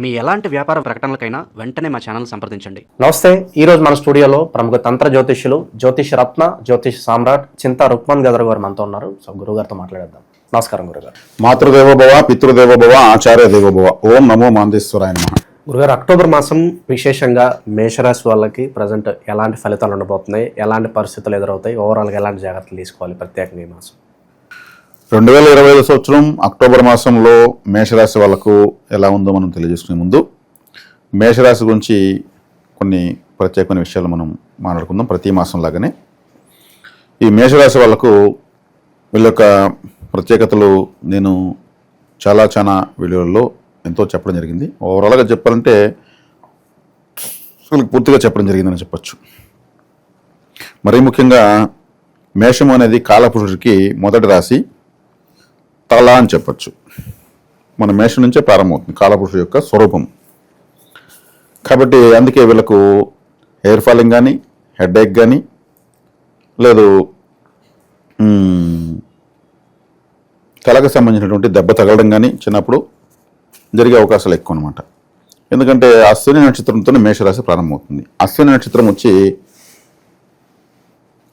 మీ ఎలాంటి వ్యాపార ప్రకటనలకైనా వెంటనే మా ఛానల్ సంప్రదించండి. నమస్తే ఈ రోజు మన స్టూడియోలో ప్రముఖ తంత్ర జ్యోతిష్యులు జ్యోతిష్ రత్న జ్యోతిష్ సామ్రాట్ చింతా రుక్మన్ గదర్ గారు మనతో ఉన్నారు. సో గురుగారితో మాట్లాడేద్దాం. నమస్కారం గురుగారు మాతృదేవోభవ పితృదేవోభవ ఆచార్య దేవోభవ. ఓం నమో మాందేశ్వరాయ నమ. గురుగారు అక్టోబర్ మాసం విశేషంగా మేషరాశి వాళ్ళకి ప్రజెంట్ ఎలాంటి ఫలితాలు ఉండబోతున్నాయి? ఎలాంటి పరిస్థితులు ఎదురవుతాయి? ఓవరాల్గా ఎలాంటి జాగ్రత్తలు తీసుకోవాలి ప్రత్యేకంగా ఈ మాసం? రెండు వేల ఇరవై ఐదు సంవత్సరం అక్టోబర్ మాసంలో మేషరాశి వాళ్ళకు ఎలా ఉందో మనం తెలియజేసుకునే ముందు మేషరాశి గురించి కొన్ని ప్రత్యేకమైన విషయాలు మనం మాట్లాడుకుందాం ప్రతి మాసం లాగానే. ఈ మేషరాశి వాళ్ళకు వీళ్ళ యొక్క ప్రత్యేకతలు నేను చాలా చాలా వీడియోల్లో ఎంతో చెప్పడం జరిగింది. ఓవరాల్గా చెప్పాలంటే వీళ్ళకి పూర్తిగా చెప్పడం జరిగిందని చెప్పచ్చు. మరీ ముఖ్యంగా మేషం అనేది కాలపురుషుడికి మొదటి రాశి. తల అని చెప్పచ్చు. మన మేషం నుంచే ప్రారంభమవుతుంది కాలపురుషుడు యొక్క స్వరూపం. కాబట్టి అందుకే వీళ్ళకు హెయిర్ ఫాలింగ్ కానీ హెడ్ కానీ లేదు తలకు సంబంధించినటువంటి దెబ్బ తగలడం కానీ చిన్నప్పుడు జరిగే అవకాశాలు ఎక్కువ అనమాట ఎందుకంటే అశ్విని నక్షత్రంతోనే మేషరాశి ప్రారంభమవుతుంది. అశ్విని నక్షత్రం వచ్చి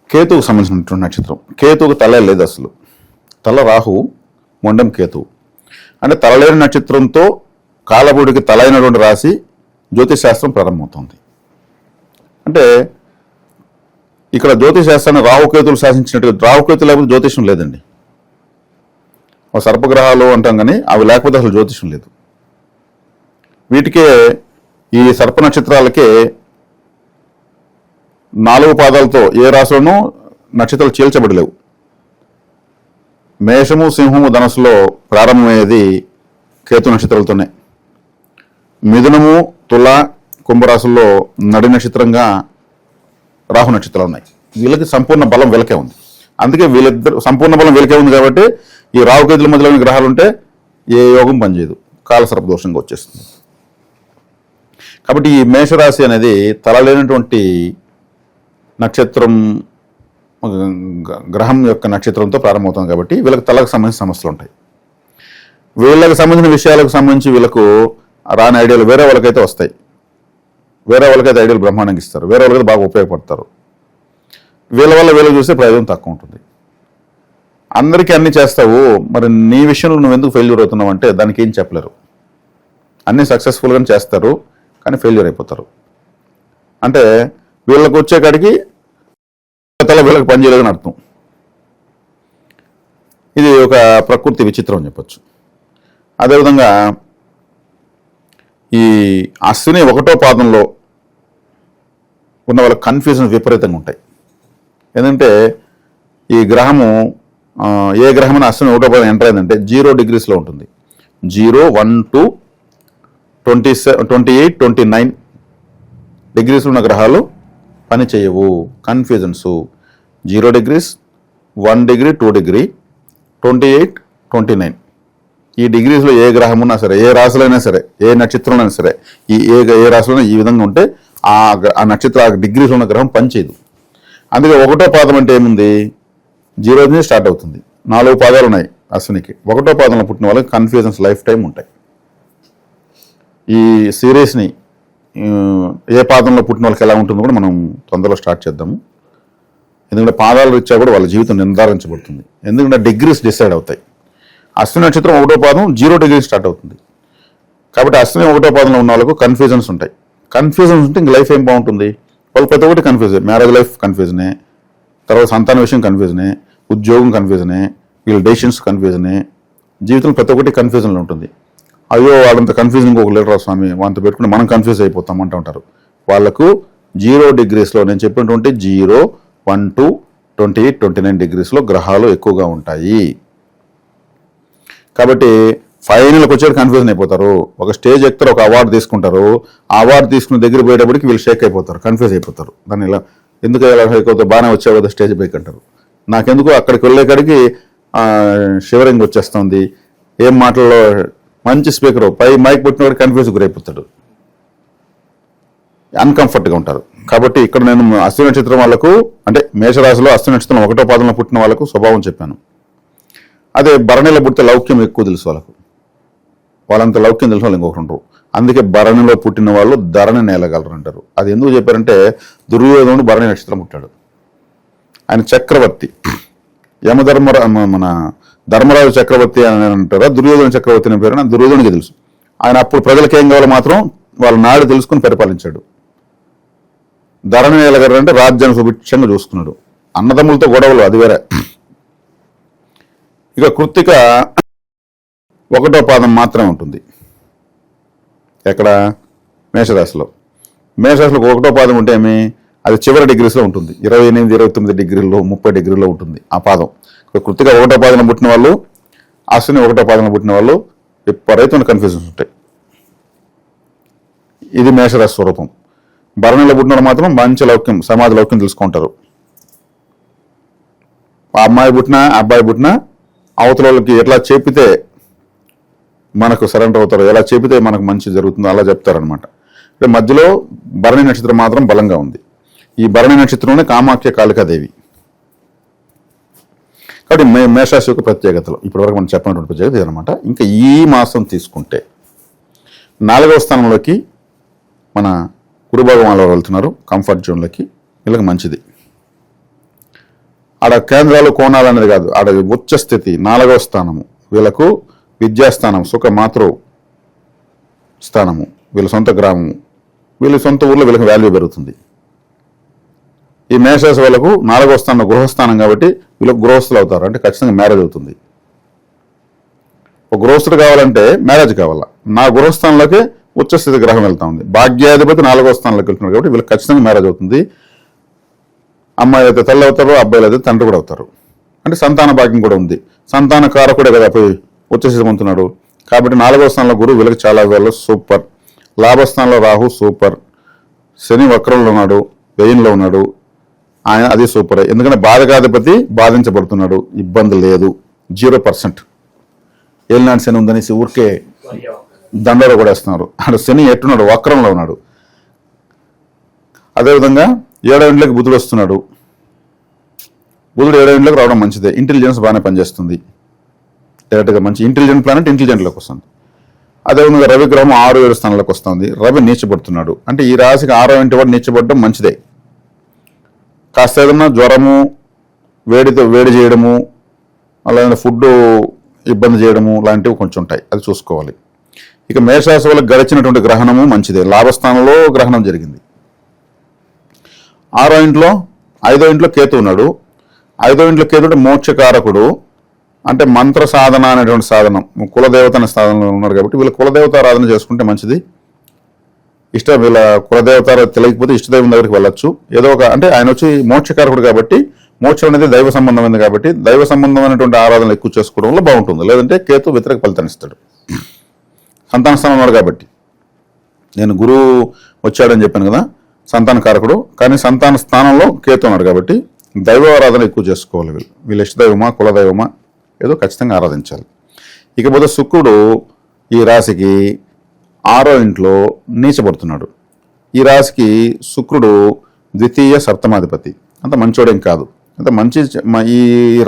కేతువుకు సంబంధించినటువంటి నక్షత్రం. కేతువుకు తల లేదు అసలు. తల రాహు మొండం కేతువు. అంటే తలలేని నక్షత్రంతో కాలబుడికి తలైనటువంటి రాశి జ్యోతిష్ శాస్త్రం ప్రారంభమవుతుంది. అంటే ఇక్కడ జ్యోతిశాస్త్రాన్ని రాహుకేతులు శాసించినట్టుగా రాహుకేతు లేకపోతే జ్యోతిషం లేదండి. ఒక సర్పగ్రహాలు అంటాం కానీ అవి లేకపోతే అసలు జ్యోతిషం లేదు. వీటికే ఈ సర్ప నక్షత్రాలకే నాలుగు పాదాలతో ఏ రాశిలోనూ నక్షత్రాలు చీల్చబడలేవు. మేషము సింహము ధనస్సులో ప్రారంభమయ్యేది కేతు నక్షత్రాలతోనే. మిథునము తుల కుంభరాశుల్లో నడి నక్షత్రంగా రాహు నక్షత్రాలు ఉన్నాయి వీళ్ళకి సంపూర్ణ బలం వెలకే ఉంది. అందుకే వీళ్ళిద్దరు సంపూర్ణ బలం వెలకే ఉంది కాబట్టి ఈ రాహుకేతుల మధ్యలోని గ్రహాలు ఉంటే ఏ యోగం పనిచేయదు. కాలసర్ప దోషంగా వచ్చేస్తుంది. కాబట్టి ఈ మేషరాశి అనేది తలలేనటువంటి నక్షత్రం గ్రహం యొక్క నక్షత్రంతో ప్రారంభమవుతుంది కాబట్టి వీళ్ళకి తలకు సంబంధించిన సమస్యలు ఉంటాయి. వీళ్ళకి సంబంధించిన విషయాలకు సంబంధించి వీళ్ళకు రాని ఐడియాలు వేరే వాళ్ళకైతే వస్తాయి. వేరే వాళ్ళకైతే ఐడియాలు బ్రహ్మాండంగా ఇస్తారు. వేరే వాళ్ళకైతే బాగా ఉపయోగపడతారు. వీళ్ళ వల్ల వీళ్ళు చూస్తే ప్రయోజనం తక్కువ ఉంటుంది. అందరికీ అన్నీ చేస్తావు మరి నీ విషయంలో నువ్వు ఎందుకు ఫెయిల్యూర్ అవుతున్నావు అంటే దానికి ఏం చెప్పలేరు. అన్నీ సక్సెస్ఫుల్గానే చేస్తారు కానీ ఫెయిల్యూర్ అయిపోతారు. అంటే వీళ్ళకి వచ్చేకాడికి తల వీళ్ళకి పనిచేయలేదని అర్థం. ఇది ఒక ప్రకృతి విచిత్రం అని చెప్పచ్చు. అదేవిధంగా ఈ అశ్విని ఒకటో పాదంలో ఉన్న వాళ్ళ కన్ఫ్యూజన్ విపరీతంగా ఉంటాయి. ఎందుకంటే ఈ గ్రహము ఏ గ్రహం అశ్విని ఒకటో పాదం ఎంటర్ అయిందంటే జీరో డిగ్రీస్లో ఉంటుంది. Zero one two twenty seven twenty eight twenty nine డిగ్రీస్లో ఉన్న గ్రహాలు పని చేయవు confusions zero degrees one degree two degree twenty eight twenty nine. ఈ డిగ్రీస్లో ఏ గ్రహం ఉన్నా సరే ఏ రాశులైనా అయినా సరే ఏ నక్షత్రంలో అయినా సరే ఈ ఏ ఏ రాశులైనా ఈ విధంగా ఉంటే ఆ ఆ నక్షత్ర ఆ డిగ్రీస్లో ఉన్న గ్రహం పనిచేయదు. అందుకే ఒకటో పాదం అంటే ఏముంది? జీరో నుంచి స్టార్ట్ అవుతుంది. నాలుగు పాదాలు ఉన్నాయి అశ్వినికి. ఒకటో పాదంలో పుట్టిన వాళ్ళకి కన్ఫ్యూజన్స్ లైఫ్ టైం ఉంటాయి. ఈ సిరీస్ని ఏ పాదంలో పుట్టిన వాళ్ళకి ఎలా ఉంటుందో కూడా మనం తొందరలో స్టార్ట్ చేద్దాము. ఎందుకంటే పాదాలు రీత్యా కూడా వాళ్ళ జీవితం నిర్ధారించబడుతుంది. ఎందుకంటే డిగ్రీస్ డిసైడ్ అవుతాయి. అశ్విని నక్షత్రం ఒకటో పాదం జీరో డిగ్రీ స్టార్ట్ అవుతుంది. కాబట్టి అశ్విని ఒకటో పాదంలో ఉన్న వాళ్ళకు కన్ఫ్యూజన్స్ ఉంటాయి. కన్ఫ్యూజన్స్ ఉంటే ఇంక లైఫ్ ఏం బాగుంటుంది? వాళ్ళు ప్రతి ఒక్కటి కన్ఫ్యూజన్ మ్యారేజ్ లైఫ్ కన్ఫ్యూజనే తర్వాత సంతాన విషయం కన్ఫ్యూజనే ఉద్యోగం కన్ఫ్యూజనే వీళ్ళ డెసిషన్స్ కన్ఫ్యూజనే జీవితంలో ప్రతి ఒక్కటి కన్ఫ్యూజన్లో ఉంటుంది. అయ్యో వాళ్ళంత కన్ఫ్యూజన్ ఒక లీటర్ స్వామి. వాళ్ళంత పెట్టుకుని మనం కన్ఫ్యూజ్ అయిపోతాం అంటూ ఉంటారు. వాళ్ళకు జీరో డిగ్రీస్లో నేను చెప్పినటువంటి zero one two twenty eight twenty nine డిగ్రీస్లో గ్రహాలు ఎక్కువగా ఉంటాయి. కాబట్టి ఫైనల్కి వచ్చేది కన్ఫ్యూజన్ అయిపోతారు. ఒక స్టేజ్ ఎక్కుతారు ఒక అవార్డు తీసుకుంటారు. ఆ అవార్డు తీసుకున్న దగ్గర పోయేటప్పటికి వీళ్ళు షేక్ అయిపోతారు కన్ఫ్యూజ్ అయిపోతారు. దాన్ని ఇలా ఎందుకు ఇలా అయిపోతే బాగానే వచ్చావు కదా స్టేజ్ పైకి అంటారు. నాకెందుకు? అక్కడికి వెళ్ళేకాడికి షివరింగ్ వచ్చేస్తుంది. ఏం మాటల్లో? మంచి స్పీకరు పై మైక్ పుట్టినవాడు కన్ఫ్యూజ్ గురైపోతాడు. అన్కంఫర్ట్గా ఉంటారు. కాబట్టి ఇక్కడ నేను అశ్వ నక్షత్రం వాళ్ళకు అంటే మేషరాశిలో అశ్వ నక్షత్రం ఒకటో పాదంలో పుట్టిన వాళ్ళకు స్వభావం చెప్పాను. అదే భరణిలో పుట్టితే లౌక్యం ఎక్కువ తెలుసు వాళ్ళకు. వాళ్ళంత లౌక్యం తెలిసిన వాళ్ళు ఇంకొకరు ఉండరు. అందుకే భరణిలో పుట్టిన వాళ్ళు ధరణి నేలగలరు అంటారు. అది ఎందుకు చెప్పారంటే దుర్యోధనుడు భరణి నక్షత్రం పుట్టాడు. ఆయన చక్రవర్తి. యమధర్మరా మన ధర్మరాజు చక్రవర్తి అని అంటారా? దుర్యోధన చక్రవర్తి అనే పేరు నాకు దుర్యోధనుడికి తెలుసు. ఆయన అప్పుడు ప్రజలకు ఏం కావాలో మాత్రం వాళ్ళ నాడు తెలుసుకుని పరిపాలించాడు. ధరణి నేలగారు అంటే రాజ్యాన్ని సుభిక్షంగా చూసుకున్నాడు. అన్నదమ్ములతో గొడవలు అది వేరే. ఇక కృత్తిక ఒకటో పాదం మాత్రమే ఉంటుంది. ఎక్కడ? మేషరాశిలో. మేషరాశిలో ఒకటో పాదం ఉంటే ఏమి? అది చివరి డిగ్రీస్లో ఉంటుంది. ఇరవై ఎనిమిది ఇరవై తొమ్మిది డిగ్రీల్లో ముప్పై డిగ్రీలో ఉంటుంది ఆ పాదం. ఇక కృతిక ఒకటో పాదన పుట్టిన వాళ్ళు అశ్విని ఒకటో పాదన పుట్టిన వాళ్ళు విపరీతమైన కన్ఫ్యూజన్స్ ఉంటాయి. ఇది మేషరాశి స్వరూపం. భరణిలో పుట్టిన మాత్రం మంచి లౌక్యం సమాజ లౌక్యం తెలుసుకుంటారు. ఆ అమ్మాయి పుట్టినా అబ్బాయి పుట్టినా అవతల వాళ్ళకి ఎట్లా చెప్పితే మనకు సరెండర్ అవుతారు ఎలా చెప్పితే మనకు మంచి జరుగుతుందో అలా చెప్తారనమాట అంటే మధ్యలో భరణి నక్షత్రం మాత్రం బలంగా ఉంది. ఈ భరణి నక్షత్రంలోనే కామాఖ్య కాళికాదేవి. కాబట్టి మే మేషరాశి యొక్క ప్రత్యేకతలు. ఇప్పటివరకు మనం చెప్పినటువంటి ప్రత్యేకత ఇదనమాట ఇంకా ఈ మాసం తీసుకుంటే నాలుగవ స్థానంలోకి మన కురుభాగం వాళ్ళు వెళ్తున్నారు కంఫర్ట్ జోన్లకి వీళ్ళకి మంచిది. ఆడ కేంద్రాలు కోణాలు అనేది కాదు. ఆడ ఉచ్చ స్థితి నాలుగవ స్థానము. వీళ్ళకు విద్యాస్థానం సుఖ మాతృ స్థానము. వీళ్ళ సొంత గ్రామము. వీళ్ళ సొంత ఊర్లో వీళ్ళకి వాల్యూ పెరుగుతుంది. ఈ మేషరాశి వాళ్ళకు నాలుగవ స్థానం గృహస్థానం కాబట్టి వీళ్ళకు గృహస్థులు అవుతారు. అంటే ఖచ్చితంగా మ్యారేజ్ అవుతుంది. ఒక గృహస్థుడు కావాలంటే మ్యారేజ్ కావాలా? నా గృహస్థానంలోకి ఉచ్చస్థితి గ్రహం వెళ్తా ఉంది. భాగ్యాధిపతి నాలుగో స్థానంలోకి వెళ్తున్నారు కాబట్టి వీళ్ళకి ఖచ్చితంగా మ్యారేజ్ అవుతుంది. అమ్మాయి అయితే తల్లి అవుతారు అబ్బాయిలు అయితే తండ్రి కూడా అవుతారు. అంటే సంతాన భాగ్యం కూడా ఉంది. సంతాన కారకుడే కదా పోయి ఉచ్చస్థితి పొందుతున్నాడు. కాబట్టి నాలుగో స్థానంలో గురువు వీళ్ళకి చాలా వేళ సూపర్. లాభస్థానంలో రాహు సూపర్. శని వక్రంలో ఉన్నాడు వ్యయంలో ఉన్నాడు. ఆయన అది సూపర్. ఎందుకంటే బాధకాధిపతి బాధించబడుతున్నాడు. ఇబ్బంది లేదు. Zero percent. ఏలినాడు శని ఉందనేసి ఊరికే దండలో కూడా వేస్తున్నారు. అక్కడ శని ఎట్టున్నాడు? వక్రంలో ఉన్నాడు. అదేవిధంగా ఏడవ ఇంట్లోకి బుధుడు వస్తున్నాడు. బుధుడు ఏడో ఇంట్లోకి రావడం మంచిదే. ఇంటెలిజెన్స్ బాగానే పనిచేస్తుంది. డైరెక్ట్గా మంచి ఇంటెలిజెంట్ ప్లానెట్ ఇంటెలిజెంట్లోకి వస్తుంది. అదేవిధంగా రవి గ్రహం ఆరు ఏడు స్థానాలకు వస్తుంది. రవి నీచబడుతున్నాడు. అంటే ఈ రాశికి ఆరో ఇంటి వాడు నీచబడడం మంచిదే. కాస్త ఏదన్నా జ్వరము వేడితో వేడి చేయడము అలాగే ఫుడ్ ఇబ్బంది చేయడము లాంటివి కొంచెం ఉంటాయి. అది చూసుకోవాలి. ఇక మేషరాశి వాళ్ళకి గడిచినటువంటి గ్రహణము మంచిదే. లాభస్థానంలో గ్రహణం జరిగింది. ఆరో ఇంట్లో ఐదో ఇంట్లో కేతు ఉన్నాడు. ఐదో ఇంట్లో కేతు మోక్షకారకుడు. అంటే మంత్ర సాధన అనేటువంటి సాధనం. కులదేవత అనే సాధనలో ఉన్నాడు కాబట్టి వీళ్ళు కులదేవత ఆరాధన చేసుకుంటే మంచిది. ఇష్ట వీళ్ళ కులదేవత తెలియకపోతే ఇష్టదైవం దగ్గరికి వెళ్ళొచ్చు. ఏదో ఒక అంటే ఆయన వచ్చి మోక్షకారకుడు కాబట్టి మోక్షం అనేది దైవ సంబంధమైనది కాబట్టి దైవ సంబంధమైనటువంటి ఆరాధనలు ఎక్కువ చేసుకోవడంలో బాగుంటుంది. లేదంటే కేతు వ్యతిరేక ఫలితాన్ని ఇస్తాడు. సంతాన స్థానంలో ఉన్నాడు కాబట్టి. నేను గురువు వచ్చాడని చెప్పాను కదా సంతాన కారకుడు. కానీ సంతాన స్థానంలో కేతు ఉన్నాడు కాబట్టి దైవ ఆరాధన ఎక్కువ చేసుకోవాలి వీళ్ళు. వీళ్ళు ఇష్టదైవమా కులదైవమా ఏదో ఖచ్చితంగా ఆరాధించాలి. ఇకపోతే శుక్రుడు ఈ రాశికి ఆరో ఇంట్లో నీచబడుతున్నాడు ఈ రాశికి శుక్రుడు ద్వితీయ సప్తమాధిపతి. అంత మంచోడేం కాదు. అంటే మంచి ఈ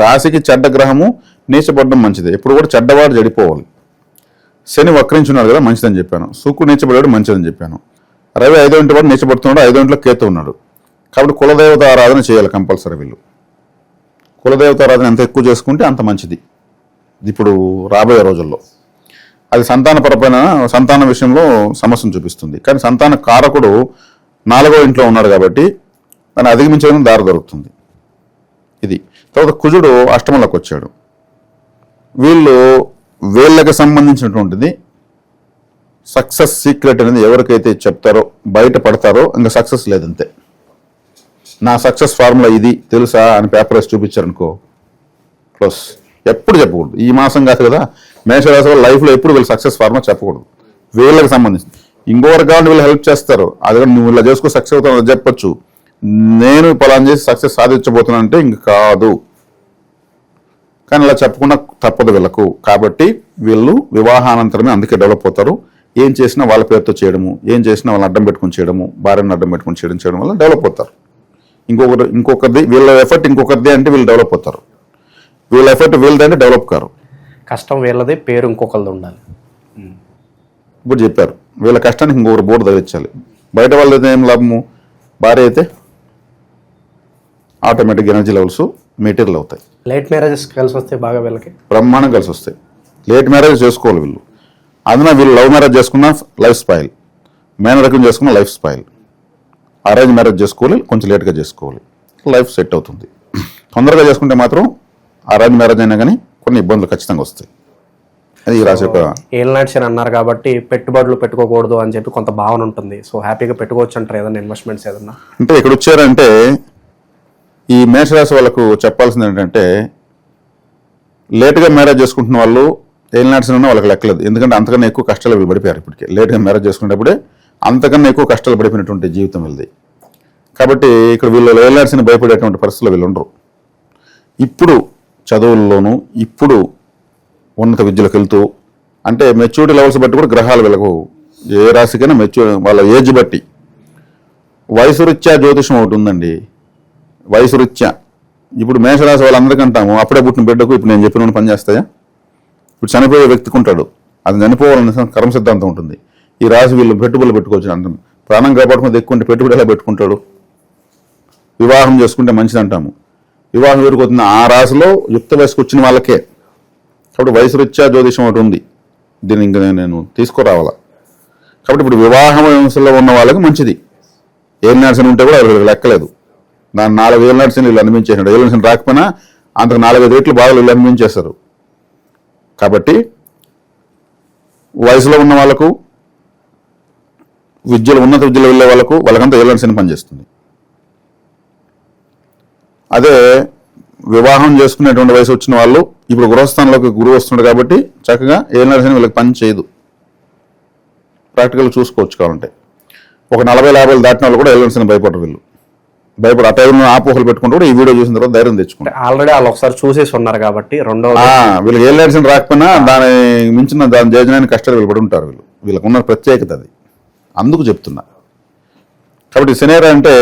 రాశికి చెడ్డ గ్రహము నీచబడడం మంచిదే. ఎప్పుడు కూడా చెడ్డవాడు చెడిపోవాలి. శని వక్రించున్నాడు కదా మంచిదని చెప్పాను. శుక్రుడు నీచబడాడు మంచిదని చెప్పాను. రవి ఐదో ఇంటి వాడు నీచబడుతున్నాడు ఐదో ఇంట్లో కేతు ఉన్నాడు. కాబట్టి కులదేవత ఆరాధన చేయాలి కంపల్సరీ వీళ్ళు. కులదేవత ఆరాధన ఎంత ఎక్కువ చేసుకుంటే అంత మంచిది. ఇప్పుడు రాబోయే రోజుల్లో. అది సంతానపరమైన సంతాన విషయంలో సమస్యను చూపిస్తుంది. కానీ సంతాన కారకుడు నాలుగో ఇంట్లో ఉన్నాడు కాబట్టి దాన్ని అధిగమించడం దారి దొరుకుతుంది. ఇది. తర్వాత కుజుడు అష్టమంలోకి వచ్చాడు. వీళ్ళు వీళ్ళకి సంబంధించినటువంటిది. సక్సెస్ సీక్రెట్ అనేది ఎవరికైతే చెప్తారో బయట పడతారో ఇంకా సక్సెస్ లేదంతే. నా సక్సెస్ ఫార్ములా ఇది తెలుసా అని పేపర్ వేసి చూపించారనుకో ప్లస్ ఎప్పుడు చెప్పకూడదు. ఈ మాసం కాదు కదా మేషరాశి వాళ్ళ లైఫ్లో ఎప్పుడు వీళ్ళు సక్సెస్ ఫార్ములా చెప్పకూడదు. వీళ్ళకి సంబంధించి ఇంకొకరు కావాలి వీళ్ళు హెల్ప్ చేస్తారు. అది కూడా నువ్వు ఇలా చేసుకో సక్సెస్ అవుతావు చెప్పొచ్చు. నేను పలాన్ చేసి సక్సెస్ సాధించబోతున్నా అంటే ఇంక కాదు. కానీ అలా చెప్పకుండా తప్పదు వీళ్ళకు. కాబట్టి వీళ్ళు వివాహానంతరమే అందుకే డెవలప్ అవుతారు. ఏం చేసినా వాళ్ళ పేరుతో చేయడము ఏం చేసినా వాళ్ళని అడ్డం పెట్టుకుని చేయడము భార్యను అడ్డం పెట్టుకుని చేయడం చేయడం వల్ల డెవలప్ అవుతారు. ఇంకొకరు ఇంకొకరిది వీళ్ళ ఎఫర్ట్ ఇంకొకరిది అంటే వీళ్ళు డెవలప్ అవుతారు. వీళ్ళ ఎఫర్ట్ వీళ్ళది అంటే డెవలప్ కారు. కష్టం వీళ్ళది పేరు ఇంకొకరిది ఉండాలి. ఇప్పుడు చెప్పారు వీళ్ళ కష్టానికి ఇంకొకరు బోర్డు తగిలించాలి. బయట వాళ్ళది ఏం లాభము? భార్య అయితే ఆటోమేటిక్ ఎనర్జీ లెవెల్స్. మెటీరియల్ అవుతాయి. లేట్ మ్యారేజెస్ కలిసి వస్తే బాగా వీళ్ళకి? బ్రహ్మాండం కలిసి వస్తాయి. లేట్ మ్యారేజ్ చేసుకోవాలి వీళ్ళు. అందున వీళ్ళు లవ్ మ్యారేజ్ చేసుకున్న లైఫ్ స్పాయిల్ మేనరకం చేసుకున్న లైఫ్ స్పాయిల్ అరేంజ్ మ్యారేజ్ చేసుకోవాలి కొంచెం లేట్గా చేసుకోవాలి. లైఫ్ సెట్ అవుతుంది. తొందరగా చేసుకుంటే మాత్రం అరేంజ్ మ్యారేజ్ అయినా కానీ కొన్ని ఇబ్బందులు ఖచ్చితంగా వస్తాయి. అది ఈ రాశి యొక్క అని అన్నారు కాబట్టి పెట్టుబడులు పెట్టుకోకూడదు అని చెప్పి కొంత భావన ఉంటుంది. సో హ్యాపీగా పెట్టుకోవచ్చు అంటారు ఏదైనా ఇన్వెస్ట్మెంట్స్ ఏదన్నా? అంటే ఇక్కడ వచ్చారంటే ఈ మేషరాశి వాళ్ళకు చెప్పాల్సింది ఏంటంటే లేట్గా మ్యారేజ్ చేసుకుంటున్న వాళ్ళు ఏలినాడ్సిన ఉన్న వాళ్ళకి లెక్కలేదు. ఎందుకంటే అంతకన్నా ఎక్కువ కష్టాలు వీళ్ళు పడిపోయారు ఇప్పటికే. లేట్గా మ్యారేజ్ చేసుకునేటప్పుడే అంతకన్నా ఎక్కువ కష్టాలు పడిపోయినటువంటి జీవితం వీళ్ళది. కాబట్టి ఇక్కడ వీళ్ళు ఏలినాడ్సిన భయపడేటువంటి పరిస్థితులు వీళ్ళు ఉండరు. ఇప్పుడు చదువుల్లోనూ ఇప్పుడు ఉన్నత విద్యలకు వెళ్తూ అంటే మెచ్యూరిటీ లెవెల్స్ బట్టి కూడా గ్రహాలు వీళ్ళకు ఏ రాశికైనా మెచ్యూ వాళ్ళ ఏజ్ బట్టి. వయసు రీత్యా జ్యోతిషం ఒకటి ఉందండి. వయసు రీత్యా ఇప్పుడు మేషరాశి వాళ్ళందరికీ అంటాము అప్పుడే పుట్టిన బిడ్డకు ఇప్పుడు నేను చెప్పిన పని చేస్తాయా? ఇప్పుడు చనిపోయే వ్యక్తికి ఉంటాడు. అది చనిపోవాలని కర్మ సిద్ధాంతం ఉంటుంది. ఈ రాశి వీళ్ళు పెట్టుబడులు పెట్టుకోవచ్చు అంటాం. ప్రాణం కాపాడుకుని ఎక్కువంటే పెట్టుబడి ఎలా పెట్టుకుంటాడు? వివాహం చేసుకుంటే మంచిది అంటాము వివాహం ఎవరికొస్తుంది ఆ రాశిలో యుక్త వయసుకు వచ్చిన వాళ్ళకే. కాబట్టి వయసు రీత్యా జ్యోతిషం ఒకటి ఉంది. దీన్ని ఇంకా నేను తీసుకురావాలా? కాబట్టి ఇప్పుడు వివాహం వ్యవస్థలో ఉన్న వాళ్ళకి మంచిది. ఏం నర్సన్ ఉంటే కూడా లెక్కలేదు. దాని నాలుగు వేల నర్సన్ వీళ్ళు అనిపించేసాడు ఏళ్ళ నడిచిన రాకపోయినా అంతకు నాలుగైదు రేట్లు బాగా వీళ్ళు అనిపించేస్తారు కాబట్టి వయసులో ఉన్న వాళ్ళకు విద్యలో ఉన్నత విద్యలో వెళ్ళే వాళ్ళకు వాళ్ళకంతా ఏళ్ళ నడిచిన పనిచేస్తుంది. అదే వివాహం చేసుకునేటువంటి వయసు వచ్చిన వాళ్ళు ఇప్పుడు గృహస్థానంలోకి గురువు వస్తున్నాడు కాబట్టి చక్కగా ఏళ్ళ నడిచిన వీళ్ళకి పని చేయదు. ప్రాక్టికల్ చూసుకోవచ్చు కావాలంటే. ఒక నలభై యాభైలు దాటిన వాళ్ళు కూడా వెళ్ళాల్సిన భయపడరు వీళ్ళు. భయపడు. ఆ టైంలో ఆపోహలు పెట్టుకుంటూ కూడా ఈ వీడియో చూసిన తర్వాత ధైర్యం తెచ్చుకుంటారు ఆల్రెడీ వాళ్ళు ఒకసారి చూసేసి ఉన్నారు కాబట్టి రెండో వీళ్ళకి ఏ లైసెన్స్ రాకపోయినా దాని మించిన దాని జయజనానికి కష్టాలు వీళ్ళు పడి ఉంటారు వీళ్ళు. వీళ్ళకు ఉన్న ప్రత్యేకత అది. అందుకు చెప్తున్నా. కాబట్టి సినేరా అంటే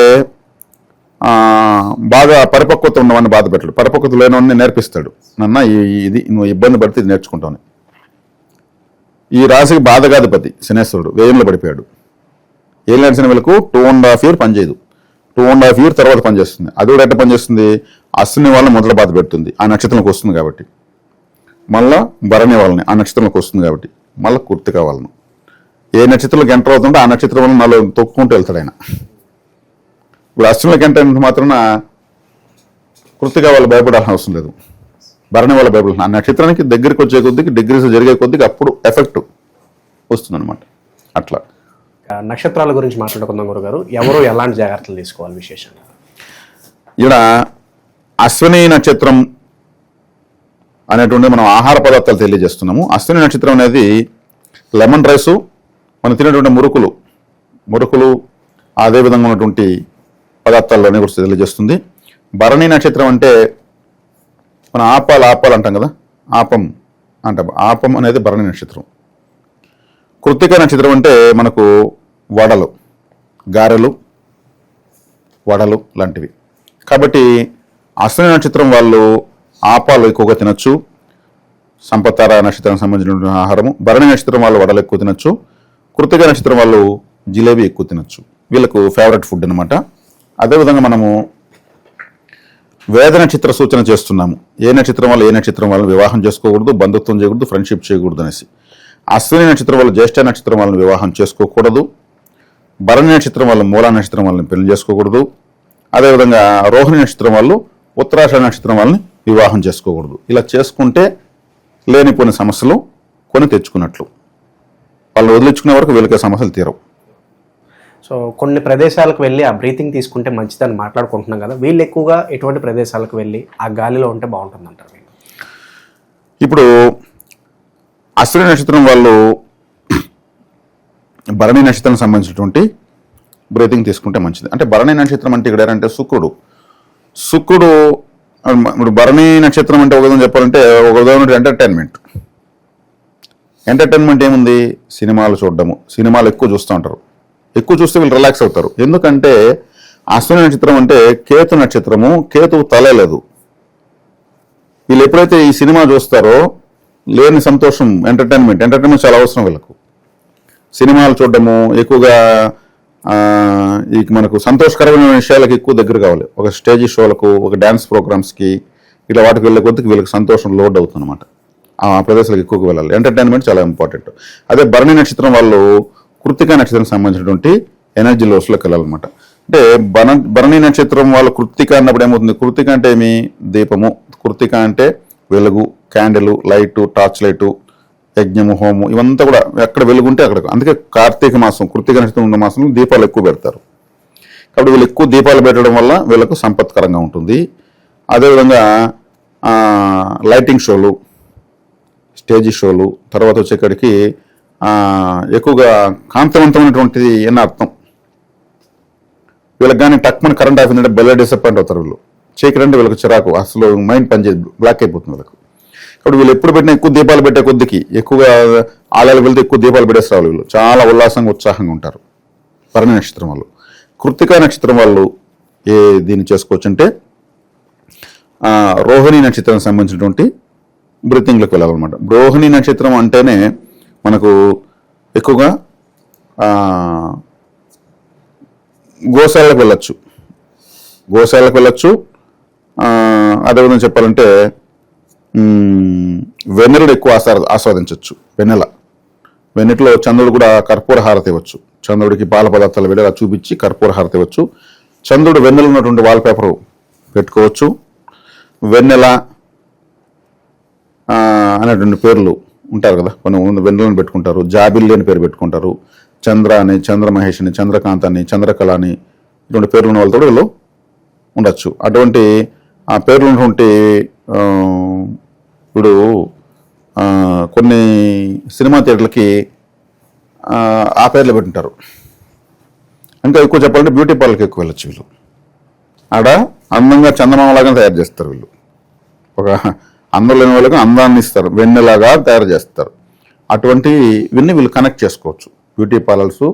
బాగా పరిపక్వత ఉన్నవాడిని బాధ పెట్టాడు పరిపక్వత లేనివాడిని నేర్పిస్తాడు. నన్న ఈ- ఇది నువ్వు ఇబ్బంది పడితే ఇది నేర్చుకుంటావు ఈ రాశికి బాధగాధిపతి శనేశ్వరుడు. వ్యయంలో పడిపోయాడు. ఏం నడిచిన వీళ్ళకు? టూ అండ్ హాఫ్ ఇయర్ పనిచేయదు టూ అండ్ హాఫ్ ఇయర్ తర్వాత పనిచేస్తుంది అది కూడా ఎట్లా పనిచేస్తుంది అశ్విని వాళ్ళని మొదల బాధ పెడుతుంది. ఆ నక్షత్రంలోకి వస్తుంది కాబట్టి. మళ్ళా భరణి వాళ్ళని ఆ నక్షత్రంలోకి వస్తుంది కాబట్టి. మళ్ళీ కుర్తి కావాలను ఏ నక్షత్రంలోకి ఎంటర్ అవుతుందో ఆ నక్షత్రం వల్ల నాలో తొక్కుకుంటూ వెళ్తాడు ఆయన. ఇప్పుడు అశ్వినిలోకి ఎంటర్ అయినట్టు మాత్రాన కృతిగా వాళ్ళు భయపడాల్సిన అవసరం లేదు. భరణి వాళ్ళు భయపడాల్సిన ఆ నక్షత్రానికి దగ్గరికి వచ్చే కొద్దికి డిగ్రీస్ జరిగే కొద్దికి అప్పుడు ఎఫెక్ట్ వస్తుందన్నమాట. అట్లా. నక్షత్రాల గురించి మాట్లాడుకుందాం గురుగారు. ఎవరు ఎలాంటి జాగ్రత్తలు తీసుకోవాలి విశేషంగా? ఇక్కడ అశ్విని నక్షత్రం అనేటువంటి మనం ఆహార పదార్థాలు తెలియజేస్తున్నాము. అశ్విని నక్షత్రం అనేది లెమన్ రైసు మనం తినేటువంటి మురుకులు. మురుకులు అదే విధంగా ఉన్నటువంటి పదార్థాల్లోనే కూడా తెలియజేస్తుంది. భరణి నక్షత్రం అంటే మనం ఆపాలు ఆపాలు అంటాం కదా? ఆపం అంటాం. ఆపం అనేది భరణి నక్షత్రం. కృత్తిక నక్షత్రం అంటే మనకు వడలు గారెలు వడలు లాంటివి. కాబట్టి అశ్విని నక్షత్రం వాళ్ళు ఆపాలు ఎక్కువగా తినచ్చు. సంపత్తార నక్షత్రానికి సంబంధించిన ఆహారము భరణి నక్షత్రం వాళ్ళు వడలు ఎక్కువ తినచ్చు. కృతిక నక్షత్రం వాళ్ళు జిలేబీ ఎక్కువ తినచ్చు. వీళ్ళకు ఫేవరెట్ ఫుడ్ అనమాట అదేవిధంగా మనము వేద నక్షత్ర సూచన చేస్తున్నాము. ఏ నక్షత్రం వాళ్ళు ఏ నక్షత్రం వాళ్ళని వివాహం చేసుకోకూడదు బంధుత్వం చేయకూడదు ఫ్రెండ్షిప్ చేయకూడదు అనేసి. అశ్విని నక్షత్రం వల్ల జ్యేష్ఠ నక్షత్రం వాళ్ళని వివాహం చేసుకోకూడదు. భరణి నక్షత్రం వాళ్ళ మూలా నక్షత్రం వాళ్ళని పెళ్ళి చేసుకోకూడదు. అదేవిధంగా రోహిణి నక్షత్రం వాళ్ళు ఉత్తరాషాఢ నక్షత్రం వాళ్ళని వివాహం చేసుకోకూడదు. ఇలా చేసుకుంటే లేనిపోయిన సమస్యలు కొని తెచ్చుకున్నట్లు. వాళ్ళు వదిలించుకునే వరకు వీళ్ళకి సమస్యలు తీరవు. సో కొన్ని ప్రదేశాలకు వెళ్ళి ఆ బ్రీతింగ్ తీసుకుంటే మంచిదని మాట్లాడుకుంటున్నాం కదా. వీళ్ళు ఎక్కువగా ఎటువంటి ప్రదేశాలకు వెళ్ళి ఆ గాలిలో ఉంటే బాగుంటుంది అంటారు ఇప్పుడు అశ్విని నక్షత్రం వాళ్ళు భరణి నక్షత్రం సంబంధించినటువంటి బ్రీతింగ్ తీసుకుంటే మంచిది. అంటే భరణి నక్షత్రం అంటే ఇక్కడ ఏంటంటే శుక్రుడు. శుక్రుడు ఇప్పుడు భరణి నక్షత్రం అంటే ఒక విధంగా చెప్పాలంటే ఒక విధంగా ఎంటర్టైన్మెంట్ ఎంటర్టైన్మెంట్ ఏముంది? సినిమాలు చూడడము. సినిమాలు ఎక్కువ చూస్తూ ఉంటారు. ఎక్కువ చూస్తే వీళ్ళు రిలాక్స్ అవుతారు. ఎందుకంటే అశ్విని నక్షత్రం అంటే కేతు నక్షత్రము. కేతువు తలే లేదు వీళ్ళు ఎప్పుడైతే ఈ సినిమా చూస్తారో లేని సంతోషం ఎంటర్టైన్మెంట్ ఎంటర్టైన్మెంట్ చాలా అవసరం వీళ్ళకు. సినిమాలు చూడడము ఎక్కువగా ఈ మనకు సంతోషకరమైన విషయాలకు ఎక్కువ దగ్గర కావాలి. ఒక స్టేజ్ షోలకు ఒక డ్యాన్స్ ప్రోగ్రామ్స్కి ఇట్లా వాటికి వెళ్ళే కొద్దికి వీళ్ళకి సంతోషం లోడ్ అవుతుంది అనమాట ఆ ప్రదేశాలకు ఎక్కువగా వెళ్ళాలి. ఎంటర్టైన్మెంట్ చాలా ఇంపార్టెంట్ అదే భరణి నక్షత్రం వాళ్ళు కృతికా నక్షత్రం సంబంధించినటువంటి ఎనర్జీ లోస్లోకి వెళ్ళాలన్నమాట. అంటే బన భరణి నక్షత్రం వాళ్ళు కృతిక అన్నప్పుడు ఏమవుతుంది? కృతిక అంటే ఏమి? దీపము. కృతిక అంటే వెలుగు క్యాండిల్ లైటు టార్చ్ లైటు యజ్ఞము హోము ఇవంతా కూడా ఎక్కడ వెలుగుంటే అక్కడ. అందుకే కార్తీక మాసం కృతిక నక్షత్రం ఉన్న మాసంలో దీపాలు ఎక్కువ పెడతారు. కాబట్టి వీళ్ళు ఎక్కువ దీపాలు పెట్టడం వల్ల వీళ్ళకు సంపత్కరంగా ఉంటుంది. అదేవిధంగా లైటింగ్ షోలు స్టేజ్ షోలు తర్వాత వచ్చేక్కడికి ఎక్కువగా కాంతివంతమైనటువంటిది అని అర్థం. వీళ్ళకి కానీ టక్మన్ కరెంట్ ఆఫ్ ఏంటంటే బెల్ల డిసప్పాయింట్ అవుతారు వీళ్ళు. చీకటి వీళ్ళకి చిరాకు అసలు మైండ్ పనిచేయదు బ్లాక్ అయిపోతుంది వీళ్ళకి. ఇప్పుడు వీళ్ళు ఎప్పుడు పెట్టినా ఎక్కువ దీపాలు పెట్టే కొద్దికి ఎక్కువగా ఆలయాలకు వెళ్తే ఎక్కువ దీపాలు పెట్టేస్తారు వీళ్ళు. చాలా ఉల్లాసంగా ఉత్సాహంగా ఉంటారు. భరణి నక్షత్రం వాళ్ళు. కృతికా నక్షత్రం వాళ్ళు ఏ దీన్ని చేసుకోవచ్చు అంటే రోహిణి నక్షత్రానికి సంబంధించినటువంటి బ్రీతింగ్లోకి వెళ్ళాలన్నమాట. రోహిణి నక్షత్రం అంటేనే మనకు ఎక్కువగా గోశాలకు వెళ్ళచ్చు. గోశాలకు వెళ్ళచ్చు. అదేవిధంగా చెప్పాలంటే వెన్నెలను ఎక్కువ ఆస్వాదించవచ్చు వెన్నెల. వెన్నెట్లో చంద్రుడు కూడా కర్పూర హారతి ఇవ్వచ్చు. చంద్రుడికి పాల పదార్థాలు వెళ్ళేలా చూపించి కర్పూర హారతి ఇవ్వచ్చు. చంద్రుడు వెన్నెల ఉన్నటువంటి వాల్ పేపర్ పెట్టుకోవచ్చు. వెన్నెల అనేటువంటి పేర్లు ఉంటారు కదా? కొన్ని ముందు వెన్నెలను పెట్టుకుంటారు. జాబిల్లి అని పేరు పెట్టుకుంటారు. చంద్ర అని చంద్రమహేష్ అని చంద్రకాంత్ అని చంద్రకళ అని ఇటువంటి పేర్లు ఉన్న వాళ్ళతో వీళ్ళు ఉండొచ్చు. అటువంటి ఆ పేర్లు ఉన్నటువంటి ఇప్పుడు కొన్ని సినిమా థియేటర్లకి ఆ, పేర్లు పెట్టుంటారు. ఇంకా ఎక్కువ చెప్పాలంటే బ్యూటీ పార్లర్కి ఎక్కువ వెళ్ళచ్చు వీళ్ళు. ఆడ అందంగా చందమామలాగా తయారు చేస్తారు వీళ్ళు. ఒక అందం లేని వాళ్ళకి అందాన్ని ఇస్తారు వెన్నెలాగా తయారు చేస్తారు. అటువంటి విన్ని వీళ్ళు కనెక్ట్ చేసుకోవచ్చు. బ్యూటీ పార్లర్స్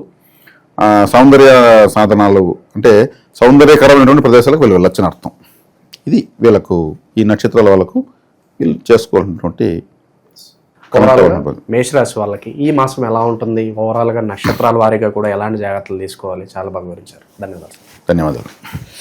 సౌందర్య సాధనాలు అంటే సౌందర్యకరమైనటువంటి ప్రదేశాలకు వీళ్ళు వెళ్ళొచ్చని అర్థం. ఇది వీళ్ళకు ఈ నక్షత్రాల వాళ్ళకు వీళ్ళు అవ్వడం మేషరాశి వాళ్ళకి ఈ మాసం ఎలా ఉంటుంది? ఓవరాల్గా నక్షత్రాల వారీగా కూడా ఎలాంటి జాగ్రత్తలు తీసుకోవాలి? చాలా బాగా వివరించారు. ధన్యవాదాలు. ధన్యవాదాలు.